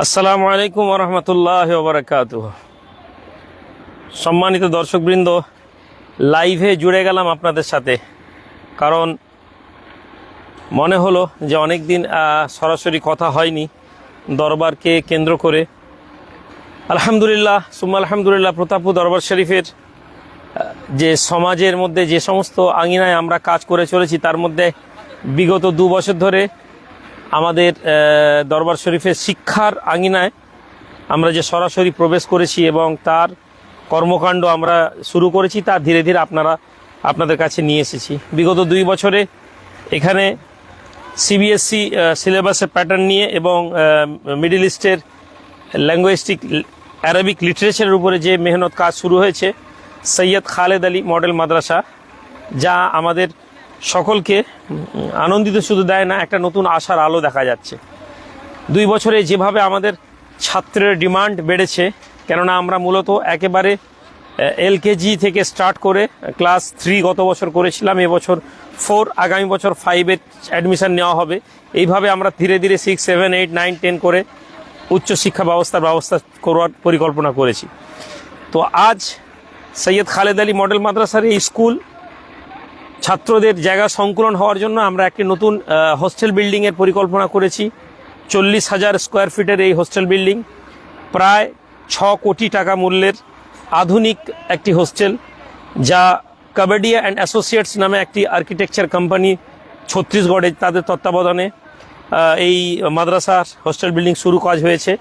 আসসালামু আলাইকুম রহমতুল্লাহ বারকাত সম্মানিত দর্শকবৃন্দ, লাইভে জুড়ে গেলাম আপনাদের সাথে। কারণ মনে হলো যে অনেক দিন সরাসরি কথা হয়নি দরবারকে কেন্দ্র করে। আলহামদুলিল্লাহ, সুম্মা আলহামদুলিল্লাহ প্রতাপপুর দরবার শরীফের যে সমাজের মধ্যে যে সমস্ত আঙিনায় আমরা কাজ করে চলেছি, তার মধ্যে বিগত দু বছর ধরে আমাদের দরবার শরীফের শিক্ষার আঙিনায় আমরা যে সরাসরি প্রবেশ করেছি এবং তার কর্মকাণ্ড আমরা শুরু করেছি, তা ধীরে ধীরে আপনারা, আপনাদের কাছে নিয়ে এসেছি। বিগত দুই বছরে এখানে সিবিএসসি সিলেবাসের প্যাটার্ন নিয়ে এবং মিডল ইস্টের ল্যাঙ্গুয়েস্টিক অ্যারাবিক লিটারেচারের উপরে যে মেহনত কাজ শুরু হয়েছে, সৈয়দ খালেদ আলী মডেল মাদ্রাসা, যা আমাদের সকলকে আনন্দিত শুধু দেয় না, একটা নতুন আশার আলো দেখা যাচ্ছে। দুই বছরে যেভাবে আমাদের ছাত্রের ডিমান্ড বেড়েছে, কেননা আমরা মূলত একেবারে এলকেজি থেকে স্টার্ট করে ক্লাস থ্রি গত বছর করেছিলাম, এবছর ফোর, আগামী বছর ফাইভের অ্যাডমিশান নেওয়া হবে। এইভাবে আমরা ধীরে ধীরে six, seven, eight, nine, ten করে উচ্চশিক্ষা ব্যবস্থার ব্যবস্থা করার পরিকল্পনা করেছি। তো আজ সৈয়দ খালেদ আলী মডেল মাদ্রাসার এই স্কুল ছাত্রদের জায়গা সংকুলন হওয়ার জন্য আমরা একটি নতুন হোস্টেল বিল্ডিংয়ের পরিকল্পনা করেছি। চল্লিশ হাজার স্কোয়ার ফিটের এই হোস্টেল বিল্ডিং প্রায় ছ কোটি টাকা মূল্যের আধুনিক একটি হোস্টেল যা কাবাডিয়া অ্যান্ড অ্যাসোসিয়েটস নামে একটি আর্কিটেকচার কোম্পানি ছত্তিশগড়ে তাদের তত্ত্বাবধানে এই মাদ্রাসার হোস্টেল বিল্ডিং শুরু কাজ হয়েছে।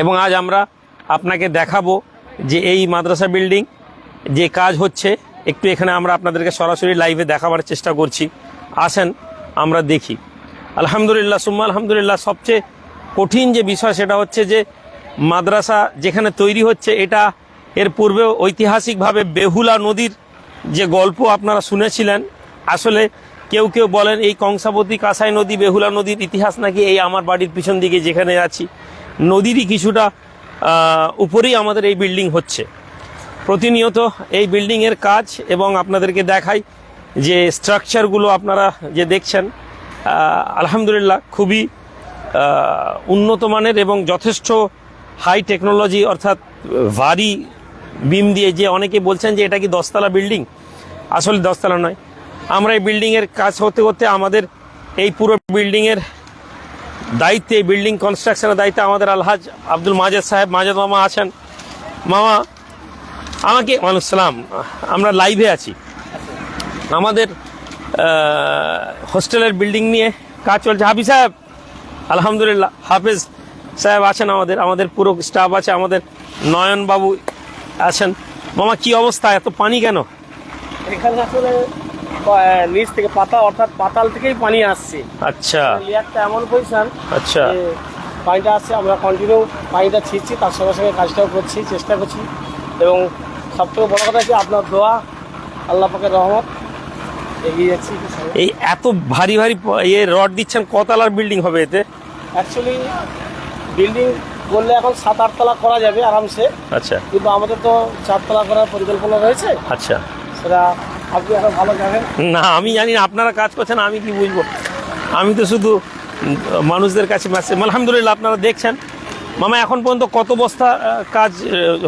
এবং আজ আমরা আপনাকে দেখাবো যে এই মাদ্রাসা বিল্ডিং যে কাজ হচ্ছে একটু এখানে আমরা আপনাদেরকে সরাসরি লাইভে দেখাবার চেষ্টা করছি। আসেন, আমরা দেখি। আলহামদুলিল্লাহ, সুম্মা আলহামদুলিল্লাহ, সবচেয়ে কঠিন যে বিষয় সেটা হচ্ছে যে, মাদ্রাসা যেখানে তৈরি হচ্ছে, এটা এর পূর্বেও ঐতিহাসিকভাবে বেহুলা নদীর যে গল্প আপনারা শুনেছিলেন, আসলে কেউ কেউ বলেন, এই কংসাবতী কাঁসাই নদী, বেহুলা নদীর ইতিহাস নাকি এই আমার বাড়ির পিছন দিকে যেখানে আছি? নদীরই কিছুটা উপরেই আমাদের এই বিল্ডিং হচ্ছে। প্রতিনিয়ত এই বিল্ডিংয়ের কাজ এবং আপনাদেরকে দেখাই যে স্ট্রাকচারগুলো আপনারা যে দেখছেন আলহামদুলিল্লাহ খুবই উন্নত মানের এবং যথেষ্ট হাই টেকনোলজি অর্থাৎ ভারী বিম দিয়ে যে অনেকে বলছেন যে এটা কি দশতলা বিল্ডিং আসলে দশতলা নয়। আমরা এই বিল্ডিংয়ের কাজ হতে করতে আমাদের এই পুরো বিল্ডিংয়ের দায়িত্বে বিল্ডিং কনস্ট্রাকশনের দায়িত্বে আমাদের আলহাজ আব্দুল মাজেদ সাহেব, মাজেদ মামা আছেন। মামা আমাকে সালাম আমরা লাইভে আছি। আমাদের হোস্টেলের বিল্ডিং নিয়ে কাজ চলছে। হাফিজ সাহেব আলহামদুলিল্লাহ হাফেজ সাহেব আছেন আমাদের আমাদের পুরো স্টাফ আছে আমাদের নয়ন বাবু আছেন। মামা কি অবস্থা? এত পানি কেন? এখানে আসলে নিচ থেকে পাতা অর্থাৎ পাতাল থেকেই পানি আসছে। আচ্ছা। লেয়ারটা এমন পজিশন আচ্ছা। পানিটা আসছে আমরা কন্টিনিউ পানিটা ছিঁচ্ছি তার সঙ্গে সঙ্গে কাজটাও করছি চেষ্টা করছি। এবং সব থেকে বড় কথা হচ্ছে আপনার দোয়া আল্লাহ পাকের রহমত। এগিয়ে যাচ্ছি এই এত ভারী ভারী ইয়ে রড দিচ্ছেন কতলার বিল্ডিং হবে এতে? অ্যাকচুয়ালি বিল্ডিং করলে এখন সাত আটতলা করা যাবে আরামসে। আচ্ছা। কিন্তু আমাদের তো চারতলা করার পরিকল্পনা রয়েছে। আচ্ছা। সেটা আপনি এখন ভালো জানেন। না আমি জানি না আপনারা কাজ করছেন আমি কি বুঝব? আমি তো শুধু মানুষদের কাছে মেসেজ আলহামদুলিল্লাহ আপনারা দেখছেন। মামা এখন পর্যন্ত কত বস্তা কাজ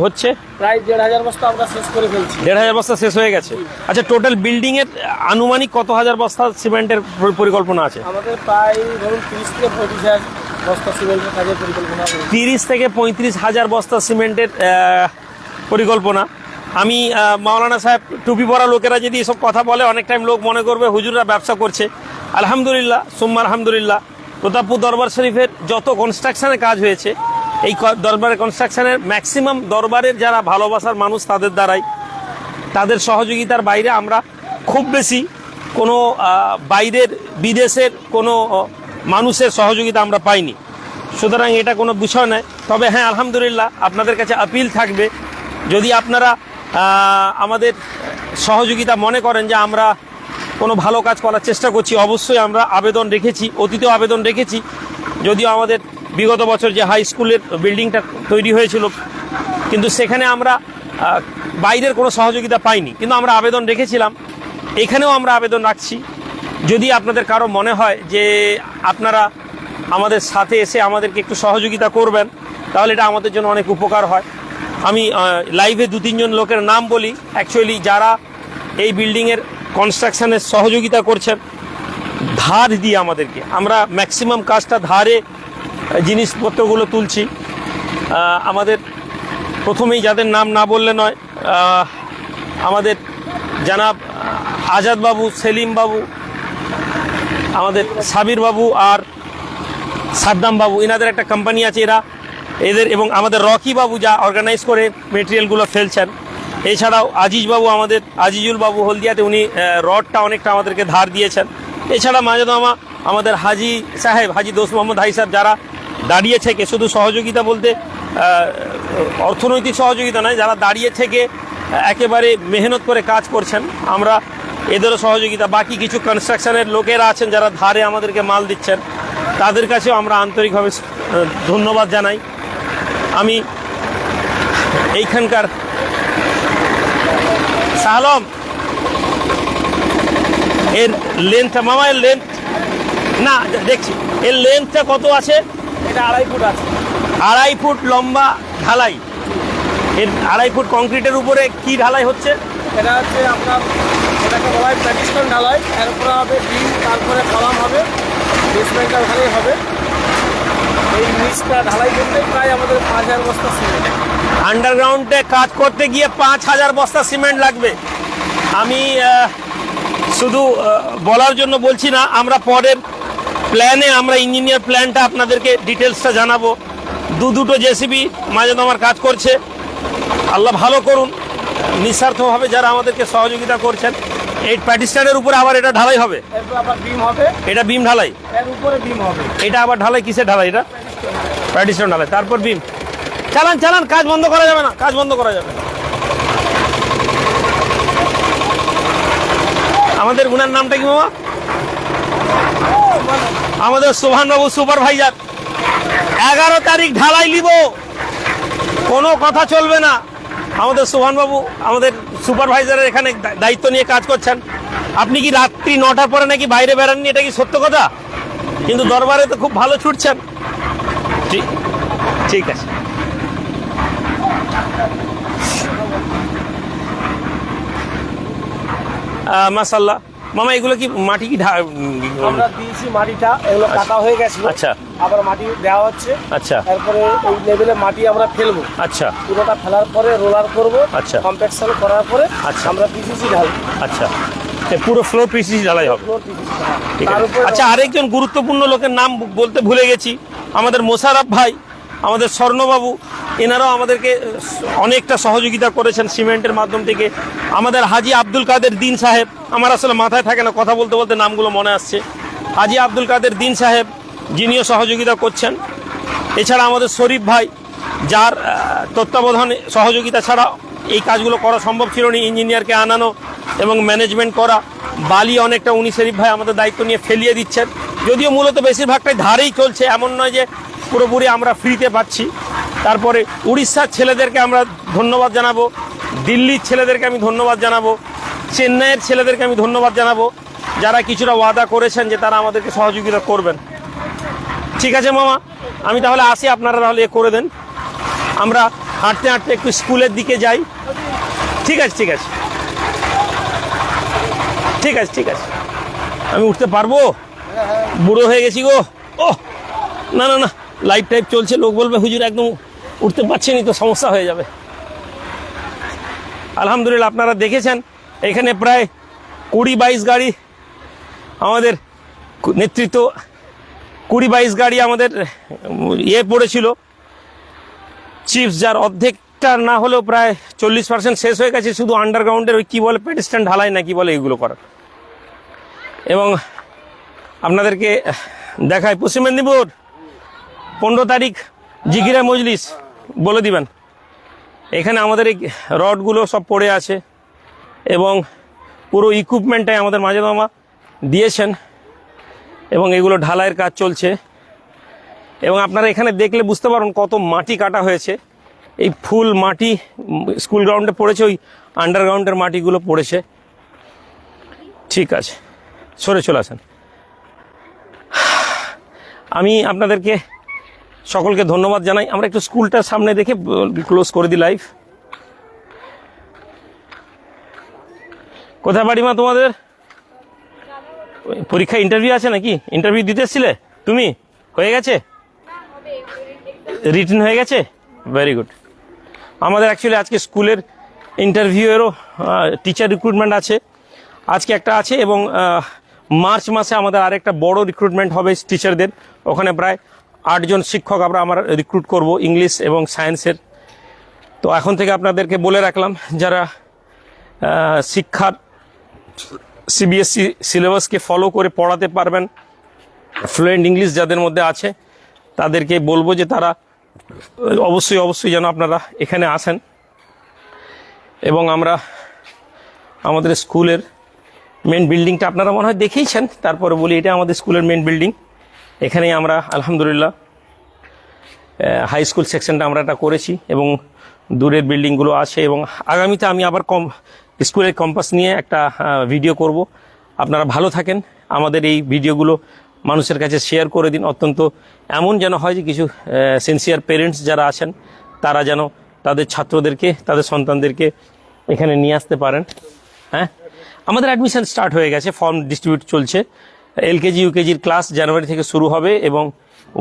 হচ্ছে? প্রায় দেড় হাজার বস্তা আমরা শেষ করে ফেলছি। দেড় হাজার বস্তা শেষ হয়ে গেছে। আচ্ছা টোটাল বিল্ডিং এর আনুমানিক কত হাজার বস্তা সিমেন্টের পরিকল্পনা আছে? আমাদের প্রায় ধরুন তিরিশ থেকে পঁয়ত্রিশ হাজার বস্তা সিমেন্টের কাজের পরিকল্পনা তিরিশ থেকে পঁয়ত্রিশ হাজার বস্তা সিমেন্টের পরিকল্পনা। আমি মাওলানা সাহেব টুপি পরা লোকেরা যদি এসব কথা বলে অনেক টাইম লোক মনে করবে হুজুররা ব্যবসা করছে। আলহামদুলিল্লাহ সুম্মা আলহামদুলিল্লাহ। প্রতাপপুর দরবার শরীফের যত কনস্ট্রাকশনের কাজ হয়েছে এই দরবারের কনস্ট্রাকশনের ম্যাক্সিমাম দরবারের যারা ভালোবাসার মানুষ তাদের দ্বারাই। তাদের সহযোগিতার বাইরে আমরা খুব বেশি কোনো বাইরের বিদেশের কোনো মানুষের সহযোগিতা আমরা পাইনি। সুতরাং এটা কোনো বিষয় নয়। তবে হ্যাঁ আলহামদুলিল্লাহ আপনাদের কাছে আপিল থাকবে। যদি আপনারা আমাদের সহযোগিতা মনে করেন যে আমরা কোনো ভালো কাজ করার চেষ্টা করছি, অবশ্যই আমরা আবেদন রেখেছি, অতীতেও আবেদন রেখেছি। যদিও আমাদের বিগত বছর যে হাই স্কুলের বিল্ডিংটা তৈরি হয়েছিল, কিন্তু সেখানে আমরা বাইরের কোনো সহযোগিতা পাইনি। কিন্তু আমরা আবেদন রেখেছিলাম। এখানেও আমরা আবেদন রাখছি। যদি আপনাদের কারও মনে হয় যে আপনারা আমাদের সাথে এসে আমাদেরকে একটু সহযোগিতা করবেন, তাহলে এটা আমাদের জন্য অনেক উপকার হয়। আমি লাইভে দু, তিনজন লোকের নাম বলি। অ্যাকচুয়ালি যারা এই বিল্ডিংয়ের কনস্ট্রাকশানের সহযোগিতা করছেন, ধার দিয়ে আমাদেরকে। আমরা ম্যাক্সিমাম কাজটা ধারে জিনিসপত্রগুলো তুলছি। আমাদের প্রথমেই যাদের নাম না বললে নয় আমাদের জানাব আজাদ বাবু সেলিম বাবু আমাদের সাবির বাবু আর সাদ্দাম বাবু এনাদের একটা কোম্পানি আছে এরা। এদের এবং আমাদের রকি বাবু যা অর্গানাইজ করে মেটেরিয়ালগুলো ফেলছেন। এছাড়াও আজিজ বাবু আমাদের আজিজুল বাবু হলদিয়াতে উনি রডটা অনেকটা আমাদেরকে ধার দিয়েছেন। এছাড়া মামা আমাদের হাজি সাহেব, হাজি দোস্ত মোহাম্মদ হাই সাহেব যারা দাঁড়িয়ে থেকে, শুধু সহযোগিতা বলতে অর্থনৈতিক সহযোগিতা নয়, যারা দাঁড়িয়ে থেকে একেবারে মেহনত করে কাজ করছেন, আমরা এদেরও সহযোগিতা। বাকি কিছু কনস্ট্রাকশনের লোকেরা আছেন যারা ধারে আমাদেরকে মাল দিচ্ছেন, তাদের কাছেও আমরা আন্তরিকভাবে ধন্যবাদ জানাই। আমি এইখানকার সালম, এর লেন্থটা মামা, এর লেন্থ না, দেখছি, এর লেন্থটা কত আছে? এটা আড়াই ফুট আছে। আড়াই ফুট লম্বা ঢালাই। এর আড়াই ফুট কংক্রিটের উপরে কি ঢালাই হচ্ছে? এটা হচ্ছে আপনার এটাকে বলা হয় প্যাটিস্টন ঢালাই। এরপরে হবে বিম তারপরে কলাম হবে বেসমেন্টটা ওখানেই হবে। এই নিচটা ঢালাই করতে প্রায় আমাদের পাঁচ হাজার বস্তা সিমেন্ট আন্ডারগ্রাউন্ডে কাজ করতে গিয়ে পাঁচ হাজার বস্তা সিমেন্ট লাগবে। আমি শুধু বলার জন্য বলছি না আমরা পরের প্ল্যানে আমরা ইঞ্জিনিয়ার প্ল্যানটা আপনাদেরকে ডিটেলসটা জানাব। দু দুটো জেসিবি মাঝে তোমার কাজ করছে। আল্লাহ ভালো করুন। নিঃস্বার্থভাবে যারা আমাদেরকে সহযোগিতা করছেন এই প্যাটিস্টানের উপরে আবার এটা ঢালাই হবে। এটা বিম ঢালাই। এটা আবার ঢালাই কিসে ঢালাই এটা? প্যাটিস্টন ঢালাই। তারপর বিম চালান চালান কাজ বন্ধ করা যাবে না কাজ বন্ধ করা যাবে আমাদের উনার নামটা কি মামা? আমাদের সোহান বাবু সুপারভাইজার। এগারো তারিখ ঢালাই নিব। কোনো কথা চলবে না। আমাদের সোহান বাবু আমাদের সুপারভাইজারের এখানে দায়িত্ব নিয়ে কাজ করছেন। আপনি কি রাত্রি নটার পরে নাকি বাইরে বেরাননি এটা কি সত্য কথা? কিন্তু দরবারে তো খুব ভালো ছুটছেন। ঠিক আছে। মাসাল্লাহ মামা এগুলো কি মাটি কি আমরা দিয়েছি মাটিটা এগুলো কাটা হয়ে গেছিল। আচ্ছা। আবার মাটি দেওয়া হচ্ছে। আচ্ছা। তারপরে এই লেভেলে মাটি আমরা ফেলব। আচ্ছা। পুরোটা ফেলার পরে রোলার করব। আচ্ছা। কম্প্যাকশন করার পরে আচ্ছা। আমরা পিসিসি ঢালবো আচ্ছা। পুরো ফ্লোর পিসি ঢালাই হবে। পিসিসি আচ্ছা আরেকজন গুরুত্বপূর্ণ লোকের নাম বলতে ভুলে গেছি। আমাদের মোশারফ ভাই আমাদের স্বর্ণবাবু এনারাও আমাদেরকে অনেকটা সহযোগিতা করেছেন সিমেন্টের মাধ্যম থেকে। আমাদের হাজি আব্দুল কাদের দিন সাহেব, আমার আসলে মাথায় থাকে না কথা বলতে বলতে নামগুলো মনে আসছে। হাজি আব্দুল কাদের দিন সাহেব, যিনিও সহযোগিতা করছেন। এছাড়া আমাদের শরীফ ভাই, যার তত্ত্বাবধানে সহযোগিতা ছাড়া এই কাজগুলো করা সম্ভব ছিল না। ইঞ্জিনিয়ারকে আনানো এবং ম্যানেজমেন্ট করা, বালি অনেকটা উনি শরীফ ভাই আমাদের দায়িত্ব নিয়ে ফেলিয়ে দিচ্ছেন। যদিও মূলত বেশিরভাগটাই ধারেই চলছে, এমন নয় যে পুরোপুরি আমরা ফ্রিতে পাচ্ছি। তারপরে উড়িষ্যার ছেলেদেরকে আমরা ধন্যবাদ জানাব, দিল্লির ছেলেদেরকে আমি ধন্যবাদ জানাব, চেন্নাইয়ের ছেলেদেরকে আমি ধন্যবাদ জানাব, যারা কিছুটা ওয়াদা করেছেন যে তারা আমাদেরকে সহযোগিতা করবেন। ঠিক আছে মামা, আমি তাহলে আসি, আপনারা তাহলে এ করে দেন। আমরা হাঁটতে হাঁটতে একটু স্কুলের দিকে যাই। ঠিক আছে ঠিক আছে। ঠিক আছে ঠিক আছে। আমি উঠতে পারব? বুড়ো হয়ে গেছি গো। ও না না না, লাইট টাইপ চলছে, লোক বলবে হুজুর একদম উঠতে পারছেনি তো সমস্যা হয়ে যাবে। আলহামদুলিল্লাহ আপনারা দেখেছেন, এখানে প্রায় কুড়ি বাইশ গাড়ি আমাদের নেতৃত্ব, কুড়ি বাইশ গাড়ি আমাদের ইয়ে পড়েছিল। চিপস যার অর্ধেকটা না হলেও প্রায় চল্লিশ পার্সেন্ট শেষ হয়ে গেছে, শুধু আন্ডারগ্রাউন্ডের ওই কী বলে পেডিস্ট্যান্ড ঢালাই না কি বলে এইগুলো করার। এবং আপনাদেরকে দেখায় পশ্চিম মেদিনীপুর, পনেরো তারিখ জিগিরা মজলিস। বলে দিবেন। এখানে আমাদের এই রডগুলো সব পড়ে আছে এবং পুরো ইকুইপমেন্টটাই আমাদের মাঝে মামা দিয়েছেন এবং এগুলো ঢালাইয়ের কাজ চলছে। এবং আপনারা এখানে দেখলে বুঝতে পারুন কত মাটি কাটা হয়েছে। এই ফুল মাটি স্কুল গ্রাউন্ডে পড়েছে, ওই আন্ডারগ্রাউন্ডের মাটিগুলো পড়েছে। ঠিক আছে, সরে চলে আসেন। আমি আপনাদেরকে সকলকে ধন্যবাদ জানাই। আমরা একটু স্কুলটার সামনে দেখে ক্লোজ করে দিই লাইভ কোথায় বাড়ি মা তোমাদের? পরীক্ষা ইন্টারভিউ আছে নাকি? ইন্টারভিউ দিতে এসছিলে? তুমি? হয়ে গেছে? রিটেন হয়ে গেছে? ভেরি গুড আমাদের অ্যাকচুয়ালি আজকে স্কুলের ইন্টারভিউয়েরও টিচার রিক্রুটমেন্ট আছে। আজকে একটা আছে এবং মার্চ মাসে আমাদের আরেকটা বড় রিক্রুটমেন্ট হবে টিচারদের ওখানে প্রায় আটজন শিক্ষক আমরা আমার রিক্রুট করব ইংলিশ এবং সায়েন্সের তো এখন থেকে আপনাদেরকে বলে রাখলাম, যারা শিক্ষার সিবিএসসি সিলেবাসকে ফলো করে পড়াতে পারবেন ফ্লুয়েন্ট ইংলিশ যাদের মধ্যে আছে, তাদেরকে বলব যে তারা, অবশ্যই অবশ্যই যেন আপনারা এখানে আসেন। এবং আমরা আমাদের স্কুলের মেন বিল্ডিংটা আপনারা মনে হয় দেখেইছেন, তারপরে বলি এটা আমাদের স্কুলের মেন বিল্ডিং এখানেই আমরা, আলহামদুলিল্লাহ হাই স্কুল সেকশনটা আমরা এটা করেছি এবং দূরের বিল্ডিংগুলো আছে এবং আগামীতে আমি আবার কম স্কুলের কম্পাস নিয়ে একটা ভিডিও করব। আপনারা ভালো থাকেন। আমাদের এই ভিডিওগুলো মানুষের কাছে শেয়ার করে দিন। অত্যন্ত এমন যেন হয় যে কিছু সিনসিয়ার পেরেন্টস যারা আছেন, তারা যেন তাদের ছাত্রদেরকে, তাদের সন্তানদেরকে এখানে নিয়ে আসতে পারেন। হ্যাঁ? আমাদের অ্যাডমিশন স্টার্ট হয়ে গেছে ফর্ম ডিস্ট্রিবিউট চলছে। এলকেজি, ইউকেজির ক্লাস জানুয়ারি থেকে শুরু হবে এবং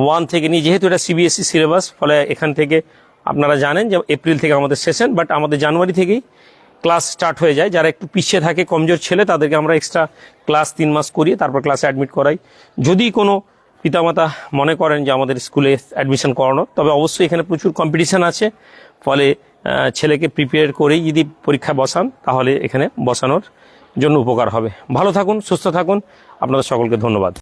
ওয়ান থেকে নিয়ে, যেহেতু এটা সিবিএসসি সিলেবাস, ফলে এখান থেকে আপনারা জানেন যে এপ্রিল থেকে আমাদের সেশন, বাট আমাদের জানুয়ারি থেকেই ক্লাস স্টার্ট হয়ে যায়। যারা একটু পিছিয়ে থাকে, কমজোর ছেলে, তাদেরকে আমরা এক্সট্রা ক্লাস তিন মাস করিয়ে তারপর ক্লাসে অ্যাডমিট করাই। যদি কোনো পিতামাতা মনে করেন যে আমাদের স্কুলে অ্যাডমিশন করানো, তবে অবশ্যই এখানে প্রচুর কম্পিটিশন আছে। ফলে ছেলেকে প্রিপেয়ার করেই যদি পরীক্ষা বসান, তাহলে এখানে বসানোর জন্য উপকার হবে। ভালো থাকুন সুস্থ থাকুন। আপনাদের সকলকে ধন্যবাদ।